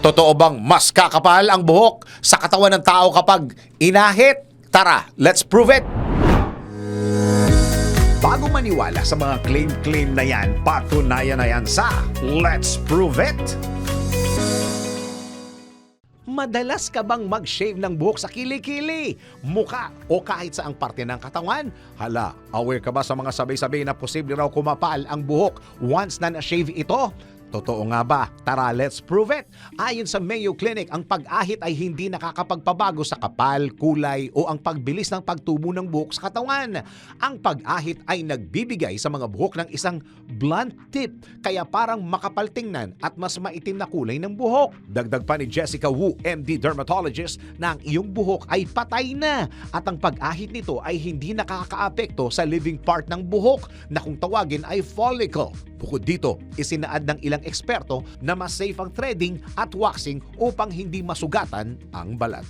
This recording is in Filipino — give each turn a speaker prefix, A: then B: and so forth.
A: Totoo bang mas kakapal ang buhok sa katawan ng tao kapag inahit? Tara, let's prove it! Bago maniwala sa mga claim-claim na yan, patunayan na yan sa Let's Prove It! Madalas ka bang mag-shave ng buhok sa kilikili, muka o kahit saang parte ng katawan? Hala, aware ka ba sa mga sabay-sabay na posible raw kumapal ang buhok once na na-shave ito? Totoo nga ba? Tara, let's prove it. Ayon sa Mayo Clinic, ang pag-ahit ay hindi nakakapagpabago sa kapal, kulay o ang pagbilis ng pagtubo ng buhok sa katawan. Ang pag-ahit ay nagbibigay sa mga buhok ng isang blunt tip, kaya parang makapal tingnan at mas maitim na kulay ng buhok. Dagdag pa ni Jessica Wu, MD Dermatologist, na ang iyong buhok ay patay na at ang pag-ahit nito ay hindi nakakaapekto sa living part ng buhok na kung tawagin ay follicle. Bukod dito, isinaad ng ilang eksperto na mas safe ang threading at waxing upang hindi masugatan ang balat.